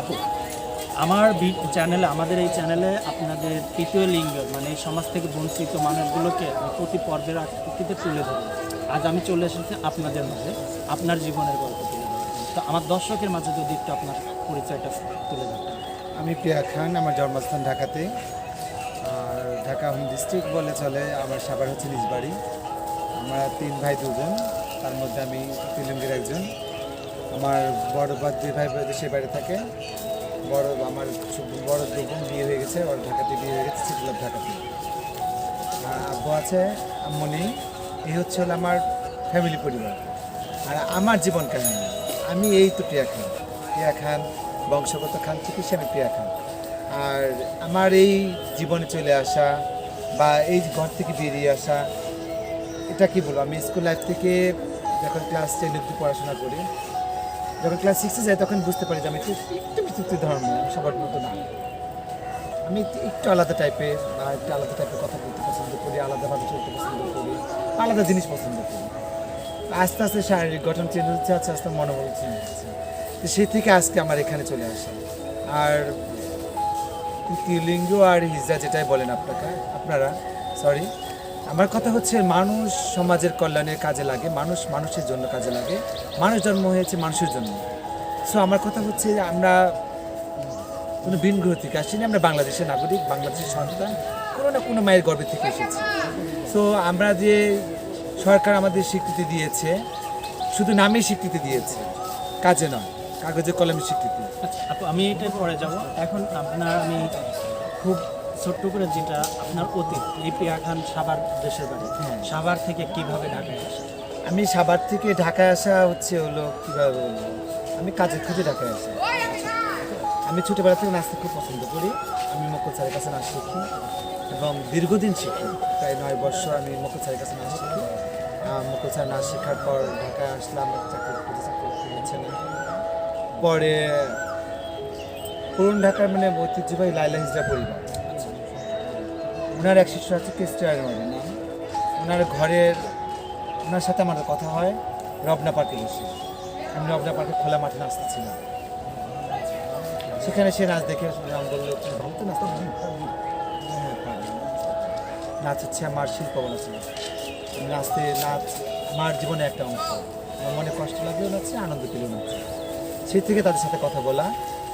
আপু, আমার চ্যানেলে আমাদের এই চ্যানেলে আপনাদের তৃতীয় লিঙ্গ মানে এই সমাজ থেকে বঞ্চিত মানুষগুলোকে আমি প্রতি পর্বের আকৃতিতে তুলে ধরবো। আজ আমি চলে এসেছি আপনাদের মাঝে, আপনার জীবনের গল্প তুলে তো আমার দর্শকের মাঝে যদি একটু আপনার পরিচয়টা তুলে ধরতেন আমি প্রিয়া খান, আমার জন্মস্থান ঢাকাতে। আর ঢাকা হোম ডিস্ট্রিক্ট বলে চলে, আমার সাবার হচ্ছে নিজ বাড়ি। আমরা তিন ভাই দুজন, তার মধ্যে আমি তেলেঙ্গের একজন। আমার বড় বা দুই ভাই দেশের বাইরে থাকে, বড় আমার বড় দু বোন বিয়ে হয়ে গেছে, ওর ঢাকাতে বিয়ে হয়ে গেছে, সিটি অফ ঢাকাতে। আর আব্বু আছে, আম্মু এই হচ্ছে হলো আমার ফ্যামিলি পরিবার। আর আমার জীবন কাহিনী, আমি এই তো প্রিয়া খান। প্রিয়া খান, বংশগত খান চিকিৎসা আমি প্রিয়া খান। আর আমার এই জীবনে চলে আসা বা এই ঘর থেকে বেরিয়ে আসা, এটা কি বলব? আমি স্কুল লাইফ থেকে যখন ক্লাস টেন অব্দি পড়াশোনা করি যখন ক্লাস সিক্সে যাই, তখন বুঝতে পারি যে আমি একটু একটু বিচিত্র ধর্ম আমি সবার মতো না। আমি একটু- আলাদা টাইপের বা একটু আলাদা টাইপের কথা বলতে পছন্দ করি, আলাদাভাবে চলতে পছন্দ করি, আলাদা জিনিস পছন্দ করি। আস্তে আস্তে শারীরিক গঠন চেঞ্জ হচ্ছে, আস্তে আস্তে মনোবল চেঞ্জ হচ্ছে। তো সেই থেকে আজকে আমার এখানে চলে আসে। আর তিলিঙ্গ আর হিজড়া যেটাই বলেন আপনাকে, আপনারা সরি আমার কথা হচ্ছে মানুষ সমাজের কল্যাণের কাজে লাগে, মানুষ মানুষের জন্য কাজে লাগে, মানুষ জন্ম হয়েছে মানুষের জন্য। সো আমার কথা হচ্ছে আমরা কোনো ভিন গ্রহ থেকে আসিনি, আমরা বাংলাদেশের নাগরিক, বাংলাদেশের সন্তান, কোনো না কোনো মায়ের গর্ভে থেকে এসেছি। সো আমরা যে সরকার আমাদের স্বীকৃতি দিয়েছে, শুধু নামে স্বীকৃতি দিয়েছে, কাজে নয়, কাগজে কলমে স্বীকৃতি। আচ্ছা আমি এটা পরে যাব। এখন আপনার আমি খুব ছোট্ট করে যেটা আপনার অতীত প্রিয়া খান সাভার দেশের বাড়ি হ্যাঁ। সাভার থেকে কীভাবে ঢাকায় আসে আমি সাভার থেকে ঢাকায় আসা হচ্ছে হলো কীভাবে আমি কাজের খুঁজে ঢাকায় আসি। আমি ছোটোবেলা থেকে নাচতে খুব পছন্দ করি। আমি মকল স্যারের কাছে নাচ শিখি এবং দীর্ঘদিন শিখি। প্রায় নয় বছর আমি মকল স্যারের কাছে নাচ শিখি। মকল স্যার নাচ শেখার পর ঢাকায় আসলাম চাকরি চাকরি হচ্ছে না পরে পুরন ঢাকার মানে ঐতিহ্যবাহী লাইলা হিজরা পরিবার। ওনার এক শিষ্য আছে ক্রিস্টিয়ান নাম ওনার ঘরের, ওনার সাথে আমার কথা হয়, রবনা পার্কে বসে। আমি রবনা পার্কে খোলা মাঠে নাচতেছিলাম। সেখানে সে নাচ দেখে নাম বলল ভালো তো নাচতে পারো?" হ্যাঁ নাচ হচ্ছে আমার শিল্প বলা ছিল। নাচতে, নাচ আমার জীবনে একটা অংশ। আমার মনে কষ্ট লাগলেও নাচছে, আনন্দ পেলেও নাচছে। সেই থেকে তাদের সাথে কথা বলা।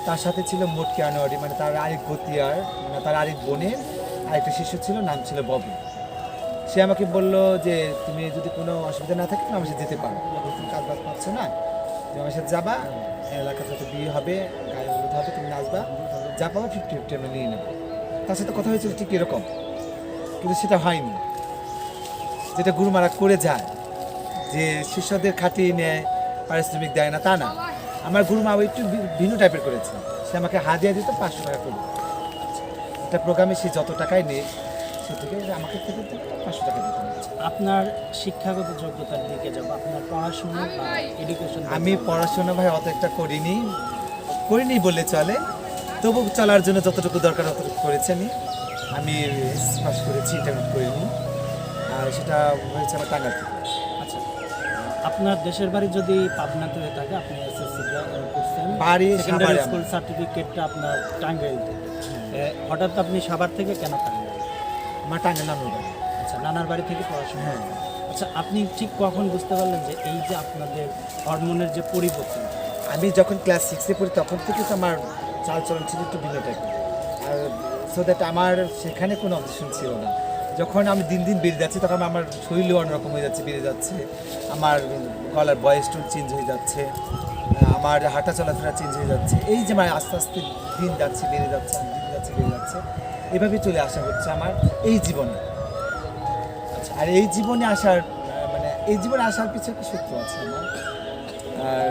তার সাথে ছিল মোটকি আনোয়ারি মানে তার আরেক গতিয়ার মানে তার আরেক বোনের আরেকটা শিষ্য ছিল, নাম ছিল ববি। সে আমাকে বলল যে, তুমি যদি কোনো অসুবিধা না থাকে, তুমি আমার সাথে যেতে পারো। তুমি কাজ বাজ পাচ্ছ না। তুমি আমার সাথে যাবা এলাকাতে তো বিয়ে হবে, গায়ে হলুদ হবে, তুমি নাচবা, যা পাবো ফিফটি ফিফটি আমরা নিয়ে নেব। তার সাথে কথা হয়েছিল ঠিক এরকম, কিন্তু সেটা হয়নি। যেটা গুরুমারা করে যায়, যে শিষ্যদের খাটিয়ে নেয়, পারিশ্রমিক দেয় না, তা না। আমার গুরুমা একটু ভিন্ন টাইপের করেছে। সে আমাকে হাদিয়া দিত পাঁচশো টাকা করে। একটা প্রোগ্রামে সে যত টাকাই নেই সে থেকে আমাকে থেকে পাঁচশো টাকা দিতে। আপনার শিক্ষাগত যোগ্যতার দিকে যাব আপনার পড়াশোনা বা এডুকেশন আমি পড়াশোনা ভাই অত একটা করিনি করিনি বলে চলে তবু চলার জন্য যতটুকু দরকার ততটুকু করেছি আমি। আমি পাস করেছি ইন্টারমিট করিনি আর সেটা হয়েছে আমার টাঙ্গাল থেকে। আচ্ছা আপনার দেশের বাড়ি যদি পাবনাতে হয়ে থাকে আপনি এসএসসি করছেন। বাড়ি স্কুল সার্টিফিকেটটা আপনার টাঙ্গাইল থেকে। হঠাৎ আপনি সাভার থেকে কেন টাঙ্গাইল টাঙ্গাল নাম আচ্ছা নানার বাড়ি থেকে পড়াশোনা হ্যাঁ। আচ্ছা আপনি ঠিক কখন বুঝতে পারলেন যে এই যে আপনাদের হরমোনের যে পরিবর্তন? আমি যখন ক্লাস সিক্সে পড়ি তখন থেকে তো আমার চালচলন ছিল একটু। ভিন্ন টাইপের আর সো দ্যাট আমার সেখানে কোনো অবজেকশন ছিল না। যখন আমি দিন দিন বেড়ে যাচ্ছি তখন আমার শরীরও অন্যরকম হয়ে যাচ্ছে বেড়ে যাচ্ছে। আমার গলার বয়স টোন চেঞ্জ হয়ে যাচ্ছে। আমার হাঁটা চলাফেরা চেঞ্জ হয়ে যাচ্ছে। এই যে মানে আস্তে আস্তে দিন যাচ্ছে বেড়ে যাচ্ছে দিন যাচ্ছে। এভাবে চলে আসা হচ্ছে আমার এই জীবনে। আচ্ছা আর এই জীবনে আসার মানে এই জীবনে আসার পিছনে একটা সত্য আছে আমার?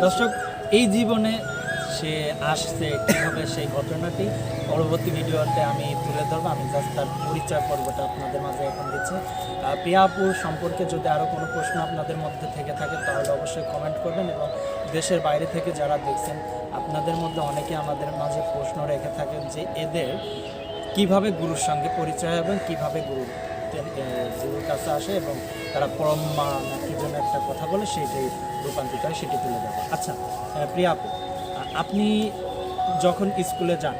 দর্শক এই জীবনে সে আসছে কীভাবে সেই ঘটনাটি পরবর্তী ভিডিওতে আমি তুলে ধরবো। আমি জাস্ট তার পরিচয় পর্বটা আপনাদের মাঝে এখন দিচ্ছি। আহ, প্রিয়া সম্পর্কে যদি আরও কোনো প্রশ্ন আপনাদের মধ্যে থেকে থাকে তাহলে অবশ্যই কমেন্ট করবেন এবং দেশের বাইরে থেকে যারা দেখছেন আপনাদের মধ্যে অনেকে আমাদের মাঝে প্রশ্ন রেখে থাকেন যে এদের কীভাবে গুরুর সঙ্গে পরিচয় এবং কীভাবে গুরু গুরুর কাছে আসে এবং তারা পরম্মা কি যেন একটা কথা বলে সেইটাই রূপান্তরিত হয় সেটি তুলে দেবো আচ্ছা প্রিয়া আপু। আপনি যখন স্কুলে যান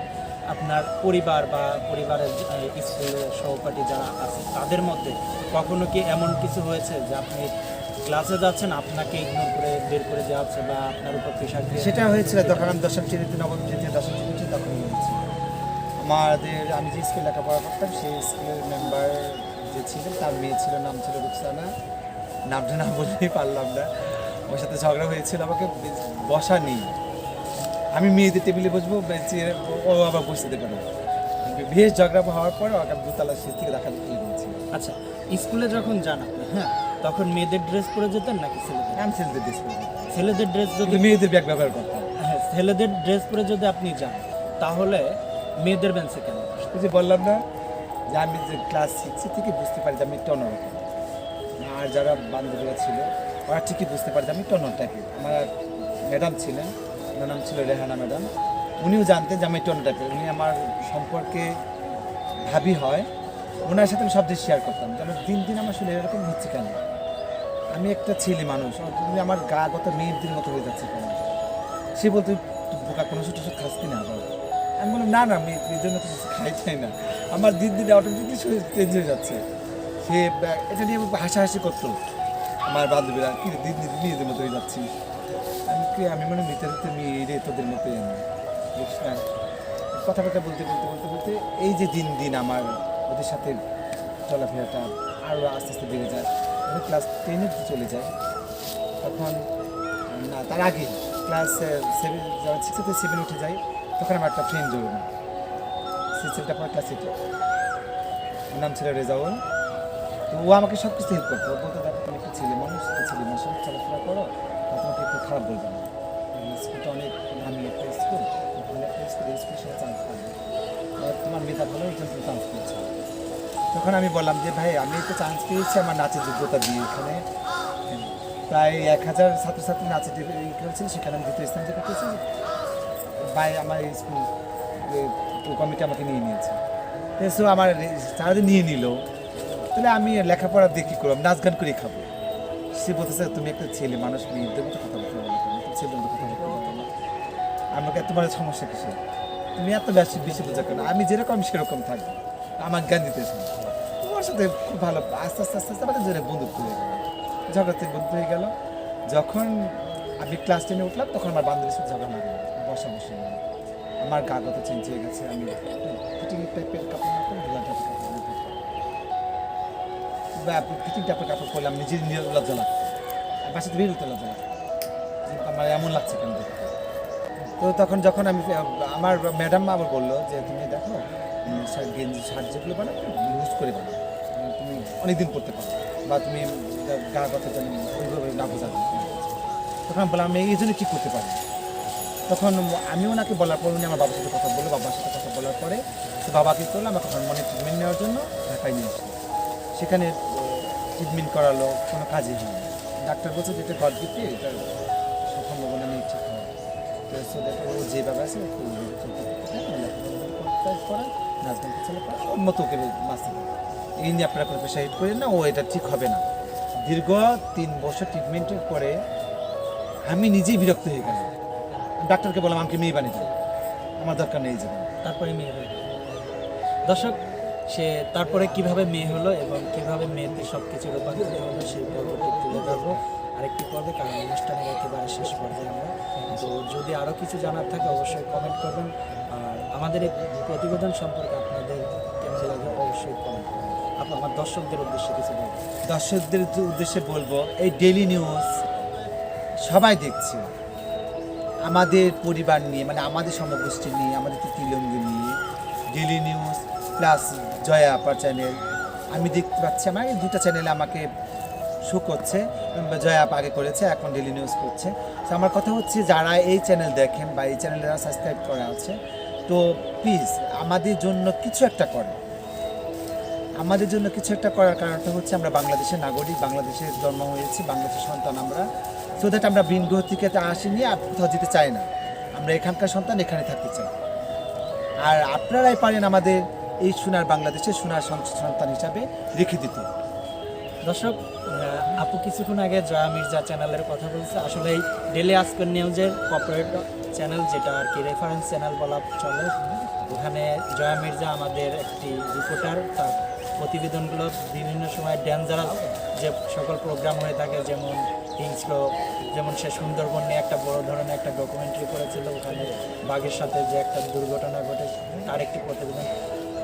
আপনার পরিবার বা পরিবারের স্কুলের সহপাঠী যারা আছে তাদের মধ্যে কখনো কি এমন কিছু হয়েছে যে আপনি ক্লাসে যাচ্ছেন আপনাকে ইগনোর করে বের করে দেওয়া হচ্ছে বা আপনার উপর প্রেশার সেটা হয়েছিল যখন আমি দশম শ্রেণীতে নবম শ্রেণীতে দশম শ্রেণীতে তখন হয়েছিল। আমাদের আমি যে স্কুলে লেখাপড়া করতাম সেই স্কুলের মেম্বার যে ছিলেন তার মেয়ে ছিল নাম ছিল রুকসানা। নামটা না বলতেই পারলাম না। ওর সাথে ঝগড়া হয়েছিল আমাকে বসা নেই। আমি মেয়েদের টেবিলে বসবো ও আবার বসতে পারে বেশ ঝগড়া হওয়ার পর ওকে দুতলা সিট থেকে দেখা তুলে দিয়েছিল আচ্ছা স্কুলে যখন যান আপনি হ্যাঁ তখন মেয়েদের ড্রেস পরে যেতেন নাকি ছেলেদের? আমি ছেলেদের ড্রেস পরে ছেলেদের ড্রেস যদি মেয়েদের ব্যাগ ব্যবহার করতাম। হ্যাঁ ছেলেদের ড্রেস পরে যদি আপনি যান তাহলে মেয়েদের বেঞ্চে কেন? যে বললাম না যে আমি যে ক্লাস সিক্সে থেকে বুঝতে পারি যে আমি একটু অন্যরকম। আর যারা বান্ধবীরা ছিল ওরা ঠিকই বুঝতে পারে যে আমি একটু অন্য টাইপের আমার ম্যাডাম ছিলেন ওনার নাম ছিল রেহানা ম্যাডাম। উনিও জানতেন যে আমি একটু অন্য টাইপের উনি আমার সম্পর্কে ভাবি হয়। ওনার সাথে আমি সব কিছু শেয়ার করতাম। যেন দিন দিন আমার শুনে এরকম হচ্ছে কেন? আমি একটা ছেলে মানুষ। তুমি আমার গা গত মেয়েদের মতো হয়ে যাচ্ছে কেন? সে বলতো "তুই বোকা কোনো ছোটো ছোটো খাস কিনা? আবার আমি বললাম না না আমি এই জন্য কিছু খাই চাই না। আমার দিন দিন অটোমেটিকলি শরীর চেঞ্জ হয়ে যাচ্ছে। সে এটা নিয়ে হাসাহাসি করতো। আমার বান্ধবীরা কি রে, দিন দিন মেয়েদের মতো হয়ে যাচ্ছি কি আমি মনে মেয়ে রে তোদের মতো না, কথাবার্তা বলতে বলতে বলতে বলতে এই যে দিন দিন আমার ওদের সাথে চলাফেরাটা আরও আস্তে আস্তে বেড়ে যায়। আমি ক্লাস টেনে চলে যায় তখন, না, তার আগে ক্লাস সেভেন যখন সিক্স সেভেন উঠে যাই। তখন আমার একটা ফ্রেন্ড জড়ো না পরে ক্লাস এইটে নাম ছিল রেজাউল। তো ও আমাকে সব কিছু হেল্প করতো বলতো, দেখো তুমি একটা ছেলে। খারাপ বলবে না। স্কুলটা অনেক নামি একটা স্কুল, ভালো একটা স্কুল, এই স্কুলের চান্স পাবে। তোমার ভালো, এই চান্স পেয়েছে। তখন আমি বললাম যে, ভাই, আমি তো চান্স পেয়েছি আমার নাচের যোগ্যতা দিয়ে এখানে। প্রায় এক হাজার ছাত্রছাত্রী নাচে ই সেখানে আমি দ্বিতীয় স্থান থেকে পেয়েছি। বাই আমার স্কুল কমিটি আমাকে নিয়ে নিয়েছে। সো আমার যে নিয়ে নিল। তাহলে আমি লেখাপড়া দিয়ে কী করব নাচ গান করে খাব। সে বলতেছে, তুমি একটা ছেলে, মানুষ, মেয়েদের মতো কথা আমাকে তোমার সমস্যা কিসে তুমি এত বেশি বেশি বোঝা কেন? আমি যেরকম সেরকম থাকব আমার জ্ঞান দিতে তোমার সাথে খুব ভালো, আস্তে আস্তে আস্তে আস্তে আমাদের জন্য বন্ধুত্ব হয়ে গেল। ঝগড়াতে বন্ধু হয়ে গেল। যখন আমি ক্লাস টেনে উঠলাম, তখন আমার বান্ধবীর সাথে ঝগড়া লাগল বসা বসে আমার গা গত চেঞ্জ হয়ে গেছে। আমি ফিটিং টাইপের কাপড় না পরে ঢোলা টাইপের কাপড়। বা ফিটিং টাইপের কাপড় পরলাম নিজের নিজের লজ্জা লাগতো বাসাতে বেরোতে লজ্জা লাগতো আমার এমন লাগছে কেন দেখতে? তো তখন যখন আমি, আমার ম্যাডাম আবার বলল যে, তুমি দেখো গেঞ্জি, শার্ট যেগুলো বানাবে ইউজ করে বানাও তুমি অনেকদিন পরতে পারো। বা তুমি গা কথা জানি ওইভাবে না বোঝা তখন বললাম, আমি এই জন্য কী করতে পারি? তখন আমি ওনাকে বলার পর উনি আমার বাবার সাথে কথা বলল। বাবার সাথে কথা বলার পরে তো বাবা কী করল, আমাকে হরমোনের ট্রিটমেন্ট নেওয়ার জন্য ঢাকায় নিয়ে আসলো। সেখানে ট্রিটমেন্ট করালো, কোনো কাজই হয়নি। ডাক্তার বলছে যে, এটা গড গিফটে এটা ও আছে এই নিয়ে ও এটা ঠিক হবে না দীর্ঘ তিন বছর ট্রিটমেন্টের পরে আমি নিজেই বিরক্ত হয়ে গেলাম ডাক্তারকে বললাম আমাকে মেয়ে বানিয়ে দেন আমার দরকার নেই জীবন তারপরে মেয়ে হয়ে দর্শক, সে তারপরে কীভাবে মেয়ে হলো এবং কীভাবে মেয়েতে সব কিছু রূপান্তরিত হলো সেই পর্বটি তুলে ধরবো আরেকটি পর্বে কারণ অনুষ্ঠানের একেবারে শেষ পর্যায়ে আমরা তো যদি আরও কিছু জানার থাকে অবশ্যই কমেন্ট করবেন। আর আমাদের এই প্রতিবেদন সম্পর্কে আপনাদের কেমন লাগে অবশ্যই কমেন্ট করবেন। আপনি আমার দর্শকদের উদ্দেশ্যে কিছু বলবেন। দর্শকদের উদ্দেশ্যে বলব, এই ডেলি নিউজ সবাই দেখছে। আমাদের পরিবার নিয়ে মানে আমাদের সমগোষ্ঠী নিয়ে, আমাদের তিলঙ্গি নিয়ে ডেলি নিউজ প্লাস জয়া আপার চ্যানেল আমি দেখতে পাচ্ছি, আমার দুটো চ্যানেলে আমাকে শো করছে, জয়া আপা আগে করেছে, এখন ডেলি নিউজ করছে। তো আমার কথা হচ্ছে যারা এই চ্যানেল দেখেন বা এই চ্যানেলে যারা সাবস্ক্রাইব করা আছে, তো প্লিজ আমাদের জন্য কিছু একটা করে আমাদের জন্য কিছু একটা করার কারণটা হচ্ছে আমরা বাংলাদেশের নাগরিক, বাংলাদেশের জন্ম হয়েছি, বাংলাদেশের সন্তান আমরা। সো দ্যাট আমরা ভিন থেকে আসিনি আর কোথাও যেতে চাই না। আমরা এখানকার সন্তান, এখানে থাকতে চাই। আর আপনারাই পারেন আমাদের এই সোনার বাংলাদেশে সোনার সন্তান হিসাবে রেখে দিতে দর্শক আপু কিছুক্ষণ আগে জয়া মির্জা চ্যানেলের কথা বলছে আসলে এই ডেলি আজকের নিউজের কর্পোরেট চ্যানেল যেটা আর কি রেফারেন্স চ্যানেল বলা চলে, ওখানে জয়া মির্জা আমাদের একটি রিপোর্টার তার প্রতিবেদনগুলো বিভিন্ন সময় ডেঞ্জারাস যে সকল প্রোগ্রাম হয়ে থাকে, যেমন হিংস্র যেমন সে সুন্দরবন নিয়ে একটা বড় ধরনের একটা ডকুমেন্টারি করেছিল, ওখানে বাঘের সাথে যে একটা দুর্ঘটনা ঘটে তার একটি প্রতিবেদন।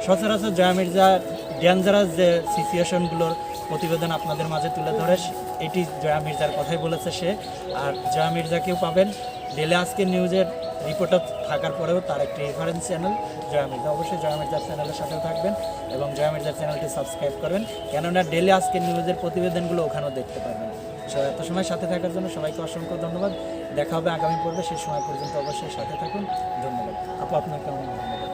সচরাচর জয়া মির্জা ডেঞ্জারাস যে সিচুয়েশনগুলোর প্রতিবেদন আপনাদের মাঝে তুলে ধরে, এটি জয়া মির্জার কথাই বলেছে সে। আর জয়া মির্জাকেও পাবেন ডেলে আজকে নিউজের রিপোর্টার থাকার পরেও তার একটি রেফারেন্স চ্যানেল জয়া মির্জা অবশ্যই জয়া মির্জার চ্যানেলের সাথেও থাকবেন এবং জয়া মির্জার চ্যানেলটি সাবস্ক্রাইব করবেন, কেননা ডেলি আজকের নিউজের প্রতিবেদনগুলো ওখানেও দেখতে পারবেন। সো এত সময় সাথে থাকার জন্য সবাইকে অসংখ্য ধন্যবাদ। দেখা হবে আগামী পর্বে, সেই সময় পর্যন্ত অবশ্যই সাথে থাকুন। ধন্যবাদ। আপু আপনাকে অনেক ধন্যবাদ